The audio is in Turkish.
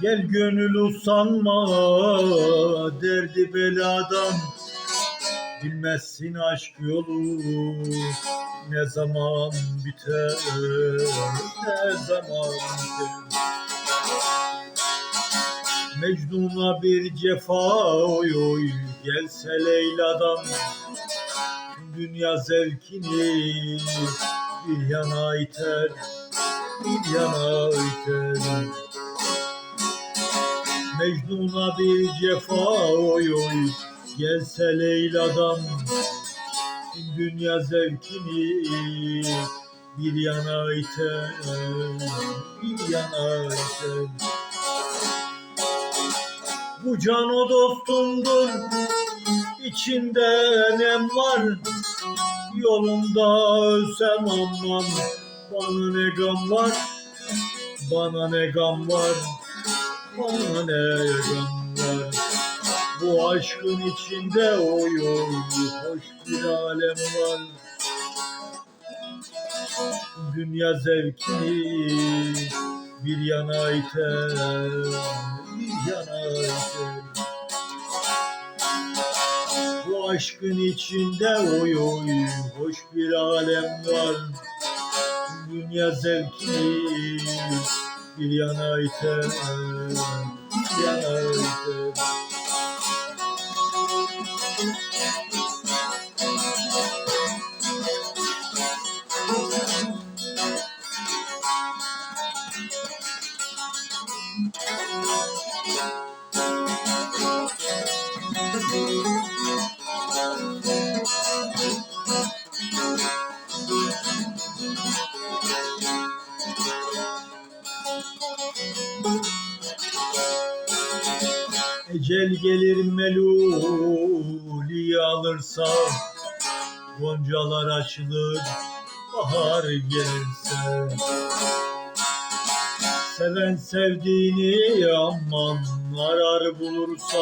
Gel gönül usanma derdi beladan. Bilmezsin aşk yolu ne zaman biter ne zaman biter. Mecnun'a bir cefa oy oy gelse Leyla'dan. Dünya zevkini bir yana iter bir yana iter. Mecnun'a bir cefa oy oy gelse Leyla'dan dünya zevkini bir yana iter bir yana iter bu can o dostumdur içinde nem var. Yolunda ölsem aman Bana ne gam var? Bana ne gam var? Bana ne gam var Bu aşkın içinde oy oy Hoş bir alem var Dünya zevkini bir yana iter, bir yana iter. Bu aşkın içinde oy oy, hoş bir alem var. Dünya zevkini bir yana iter, Ecel gelir meluli alırsa Goncalar açılır bahar gelirse. Seven sevdiğini aman arar bulursa